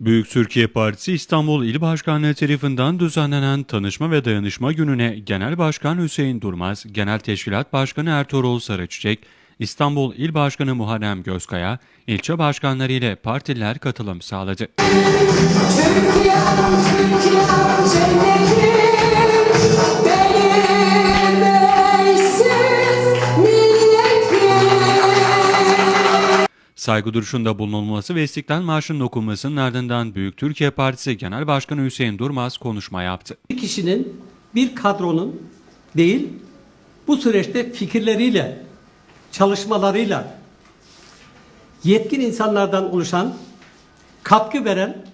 Büyük Türkiye Partisi İstanbul İl Başkanlığı tarafından düzenlenen Tanışma ve Dayanışma Günü'ne Genel Başkan Hüseyin Durmaz, Genel Teşkilat Başkanı Ertuğrul Sarıçiçek, İstanbul İl Başkanı Muharrem Gözkaya, ilçe başkanları ile partililer katılım sağladı. Türkiye, Türkiye, Saygı duruşunda bulunulması ve İstiklal Marşı'nın okunmasının ardından Büyük Türkiye Partisi Genel Başkanı Hüseyin Durmaz konuşma yaptı. bir kişinin, bir kadronun değil, bu süreçte fikirleriyle, çalışmalarıyla, yetkin insanlardan oluşan, katkı veren,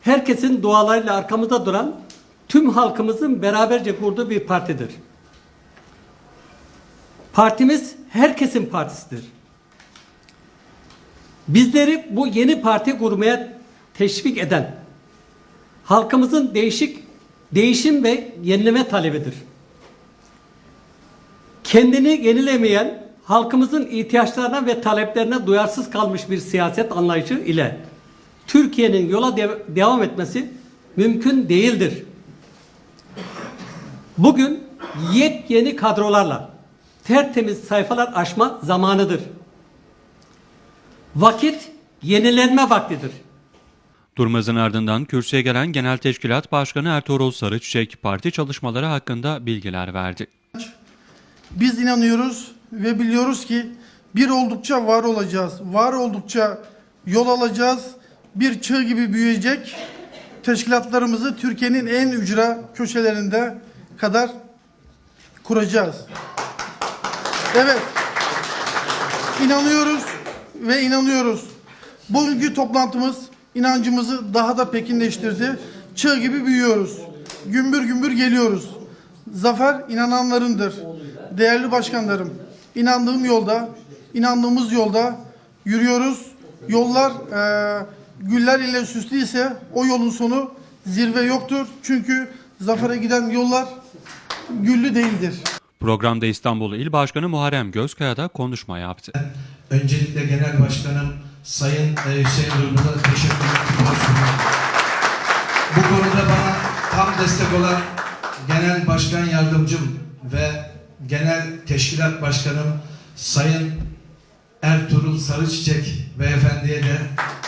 herkesin dualarıyla arkamızda duran, tüm halkımızın beraberce kurduğu bir partidir. Partimiz herkesin partisidir. Bizleri bu yeni parti kurmaya teşvik eden, halkımızın değişik değişim ve yenileme talebidir. Kendini yenilemeyen, halkımızın ihtiyaçlarına ve taleplerine duyarsız kalmış bir siyaset anlayışı ile Türkiye'nin yola de- devam etmesi mümkün değildir. Bugün yepyeni kadrolarla tertemiz sayfalar açma zamanıdır. Vakit yenilenme vaktidir. Durmaz'ın ardından kürsüye gelen Genel Teşkilat Başkanı Ertuğrul Sarıçiçek parti çalışmaları hakkında bilgiler verdi. Biz inanıyoruz ve biliyoruz ki bir oldukça var olacağız. Var oldukça yol alacağız. Bir çığ gibi büyüyecek teşkilatlarımızı Türkiye'nin en ücra köşelerinde kadar kuracağız. Evet. İnanıyoruz ve inanıyoruz. Bugünkü toplantımız inancımızı daha da pekinleştirdi. Çığ gibi büyüyoruz. Gümbür gümbür geliyoruz. Zafer inananlarındır. Değerli başkanlarım, inandığım yolda, inandığımız yolda yürüyoruz. Yollar eee, güller ile süslüyse o yolun sonu zirve yoktur. Çünkü zafere giden yollar güllü değildir. Programda İstanbul İl Başkanı Muharrem Gözkaya da konuşma yaptı. Öncelikle Genel Başkanım Sayın e, Hüseyin Durmaz'a teşekkür ederim. Bu konuda bana tam destek olan Genel Başkan Yardımcım ve Genel Teşkilat Başkanım Sayın Ertuğrul Sarıçiçek Beyefendiye de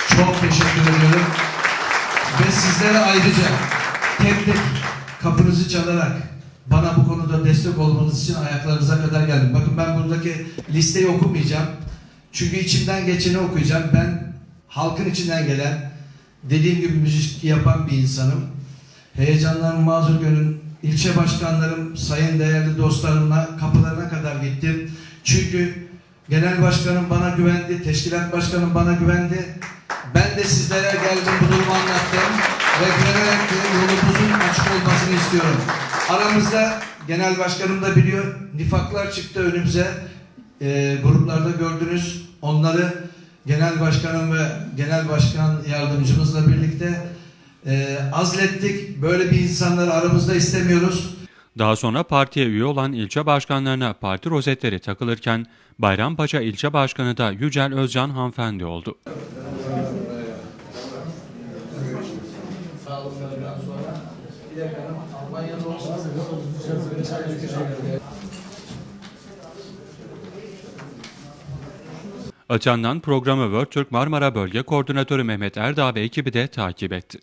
çok teşekkür ediyorum. Ve sizlere ayrıca tek tek kapınızı çalarak bana bu konuda destek olmanız için ayaklarınıza kadar geldim. Bakın ben buradaki listeyi okumayacağım. Çünkü içimden geçeni okuyacağım. Ben halkın içinden gelen, dediğim gibi müzik yapan bir insanım. Heyecanlarımı mazur görün. İlçe başkanlarım, sayın değerli dostlarımla kapılarına kadar gittim. Çünkü genel başkanım bana güvendi, teşkilat başkanım bana güvendi. Ben de sizlere geldim bu durumu anlattım ve güvenerek yolumuzun açık olmasını istiyorum. Aramızda genel başkanım da biliyor nifaklar çıktı önümüze. Ee, gruplarda gördünüz onları genel başkanım ve genel başkan yardımcımızla birlikte e, azlettik. Böyle bir insanları aramızda istemiyoruz. Daha sonra partiye üye olan ilçe başkanlarına parti rozetleri takılırken Bayrampaşa İlçe Başkanı da Yücel Özcan hanımefendi oldu. Açan'dan programı World Türk Marmara Bölge Koordinatörü Mehmet Erdağ ve ekibi de takip etti.